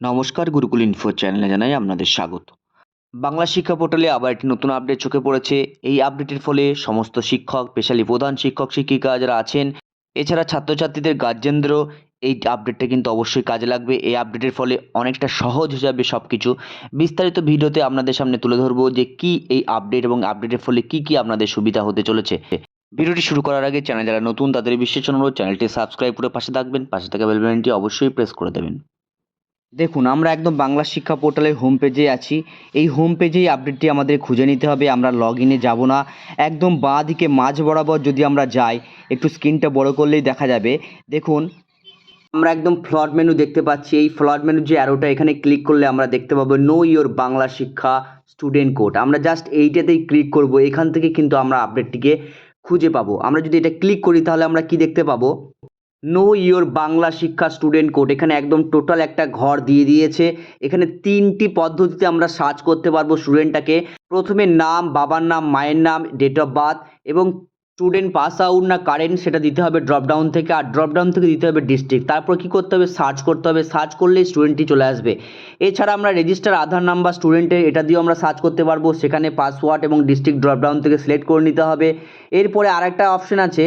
নমস্কার গুরুকুল ইনফো চ্যানেলে জানাই আপনাদের স্বাগত। বাংলা শিক্ষা পোর্টালে আবার একটি নতুন আপডেট চোখে পড়েছে। এই আপডেটের ফলে সমস্ত শিক্ষক স্পেশালি প্রধান শিক্ষক, শিক্ষিকা যারা আছেন, এছাড়া ছাত্রছাত্রীদের গার্জেনদেরও এই আপডেটটা কিন্তু অবশ্যই কাজে লাগবে। এই আপডেটের ফলে অনেকটা সহজ হয়ে যাবে সব কিছু বিস্তারিত ভিডিওতে আপনাদের সামনে তুলে ধরবো যে কি এই আপডেট এবং আপডেটের ফলে কি কি আপনাদের সুবিধা হতে চলেছে। ভিডিওটি শুরু করার আগে চ্যানেল যারা নতুন, তাদের বিশেষ অনুরোধ চ্যানেলটি সাবস্ক্রাইব করে পাশে থাকবেন। পাশে থাকা বেল বাটনটি অবশ্যই প্রেস করে দেবেন। দেখুন, আমরা একদম বাংলা শিক্ষা পোর্টালের হোম পেজে আছি। এই হোম পেজেই আপডেটটি আমাদের খুঁজে নিতে হবে, আমরা লগ ইনে যাব না। একদম বাঁ দিকে মাঝ বরাবর যদি আমরা যাই, একটু স্ক্রিনটা বড় করলেই দেখা যাবে। দেখুন, আমরা একদম ফ্লড মেনু দেখতে পাচ্ছি। এই ফ্লড মেনু যে অ্যারোটা এখানে ক্লিক করলে আমরা দেখতে পাবো know your Bangla Shiksha student code আমরা জাস্ট এইটাতেই ক্লিক করব। এখান থেকে কিন্তু আমরা আপডেটটিকে খুঁজে পাবো। আমরা যদি এটা ক্লিক করি, তাহলে আমরা কি দেখতে পাবো? No your Bangla Shiksha student code এখানে একদম টোটাল একটা ঘর দিয়ে দিয়েছে। এখানে তিনটি পদ্ধতিতে আমরা সার্চ করতে পারব স্টুডেন্টটাকে প্রথমে নাম, বাবার নাম, মায়ের নাম ডেট অফ বার্থ এবং স্টুডেন্ট পাস আউট না কারেন্ট সেটা দিতে হবে ড্রপডাউন থেকে। আর ড্রপডাউন থেকে দিতে হবে ডিস্ট্রিক্ট তারপর কি করতে হবে? সার্চ করতে হবে। সার্চ করলেই স্টুডেন্টটি চলে আসবে। এছাড়া আমরা রেজিস্টার আধার নাম্বার স্টুডেন্টের এটা দিয়েও আমরা সার্চ করতে পারব। সেখানে পাসওয়ার্ড এবং ডিস্ট্রিক্ট ড্রপডাউন থেকে সিলেক্ট করে নিতে হবে। এরপরে আরেকটা অপশন আছে।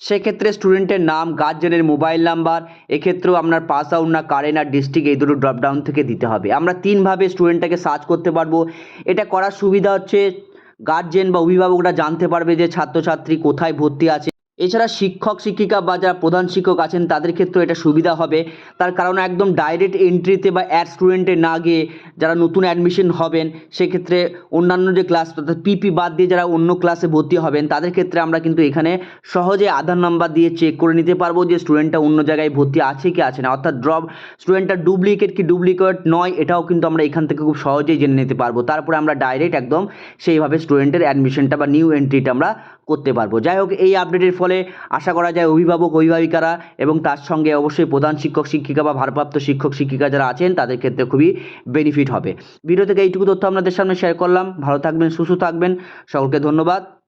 সেক্ষেত্রে স্টুডেন্টের নাম গার্জেনের মোবাইল নাম্বার এক্ষেত্রেও আপনার পাস আউট না কারেন্ট আর ডিস্ট্রিক্ট এই দুটো ড্রপডাউন থেকে দিতে হবে। আমরা তিনভাবে স্টুডেন্টটাকে সার্চ করতে পারব। এটা করার সুবিধা হচ্ছে গার্জেন বা অভিভাবকরা জানতে পারবে যে ছাত্রছাত্রী কোথায় ভর্তি আছে। এছাড়া শিক্ষক, শিক্ষিকা বা যারা প্রধান শিক্ষক আছেন, তাদের ক্ষেত্রেও এটা সুবিধা হবে। তার কারণ একদম ডাইরেক্ট এন্ট্রিতে বা অ্যাড স্টুডেন্টে না গিয়ে যারা নতুন অ্যাডমিশন হবেন, সেক্ষেত্রে অন্যান্য যে ক্লাস অর্থাৎ পিপি বাদ দিয়ে যারা অন্য ক্লাসে ভর্তি হবেন, তাদের ক্ষেত্রে আমরা কিন্তু এখানে সহজে আধার নাম্বার দিয়ে চেক করে নিতে পারব যে স্টুডেন্টটা অন্য জায়গায় ভর্তি আছে কি আছে না। অর্থাৎ ড্রপ স্টুডেন্টটা ডুপ্লিকেট কি ডুপ্লিকেট নয়, এটাও কিন্তু আমরা এখান থেকে খুব সহজেই জেনে নিতে পারব। তারপরে আমরা ডাইরেক্ট একদম সেইভাবে স্টুডেন্টের অ্যাডমিশনটা বা নিউ এন্ট্রিটা আমরা করতে পারব। যাই হোক, এই আপডেটের ফলে আশা করা যায় অভিভাবক, অভিভাবিকারা এবং তার সঙ্গে অবশ্যই প্রধান শিক্ষক, শিক্ষিকা বা ভারপ্রাপ্ত শিক্ষক, শিক্ষিকা যারা আছেন, তাদের ক্ষেত্রে খুবই বেনিফিট হবে। ভিডিও থেকে এইটুকু তথ্য আপনাদের সামনে শেয়ার করলাম। ভালো থাকবেন, সুস্থ থাকবেন। সকলকে ধন্যবাদ।